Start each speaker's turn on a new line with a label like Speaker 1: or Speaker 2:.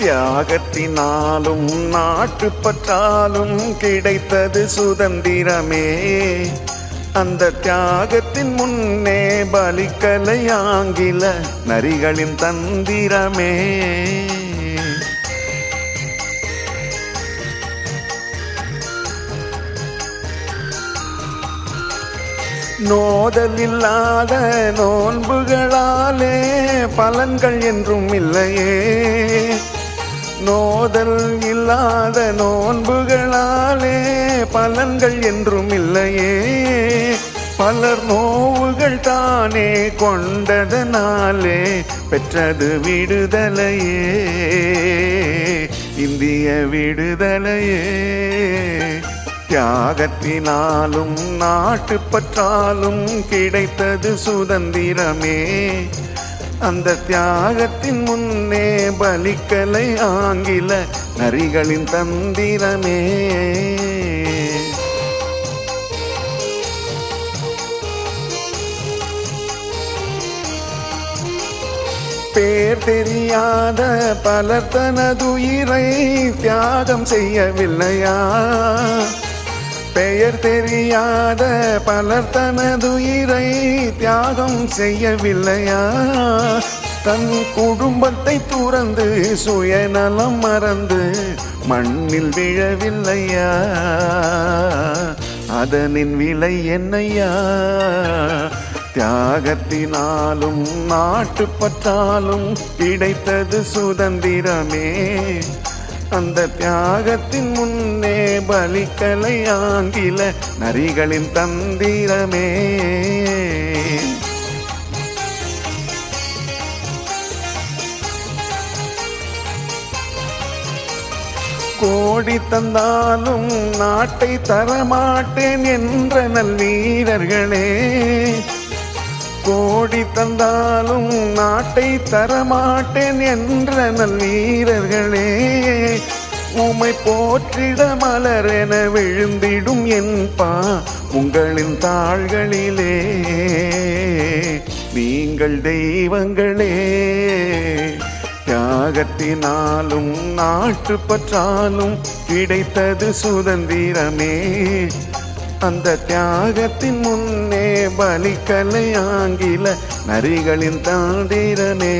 Speaker 1: தியாகத்தினாலும் நாட்டுப்பற்றாலும் கிடைத்தது சுதந்திரமே. அந்த தியாகத்தின் முன்னே பலிக்கலை ஆங்கில நரிகளின் தந்திரமே. நோதல் இல்லாத நோன்புகளாலே பலன்கள் என்றும் இல்லையே. நோதல் இல்லாத நோன்புகளாலே பலன்கள் என்றும் இல்லையே. பலர் நோவுகள் தானே கொண்டதனாலே பெற்றது விடுதலையே. இந்திய விடுதலையே. தியாகத்தினாலும் நாட்டுப்பற்றாலும் கிடைத்தது சுதந்திரமே. அந்த தியாகத்தின் முன்னே பலிக்கலை ஆங்கில நரிகளின் தந்திரமே. பேர் தெரியாத பலர் தனதுயிரை தியாகம் செய்யவில்லையா? பெயர் தெரியாத பலர் தனதுயிரை தியாகம் செய்யவில்லையா? தன் குடும்பத்தை துறந்து சுயநலம் மறந்து மண்ணில் விழவில்லையா? அதனின் விலை என்னையா? தியாகத்தினாலும் நாட்டுப்பற்றாலும் கிடைத்தது சுதந்திரமே. அந்த தியாகத்தின் முன்னே பலிக்கலை ஆங்கில நரிகளின் தந்திரமே. கோடி தந்தாலும் நாட்டை தரமாட்டேன் என்ற நல்வீரர்களே. கோடி தந்தாலும் நாட்டை தரமாட்டேன் என்ற நல்வீரர்களே. உமை போற்றிட மலரென விழுந்திடும் என்பா உங்களின் தாள்களிலே. நீங்கள் தெய்வங்களே தியாகத்தினாலும் நாட்டு பற்றாலும் கிடைத்தது சுதந்திரமே. அந்த தியாகத்தின் முன்னே பலிக்கலை ஆங்கில நரிகளின் தாண்டிரமே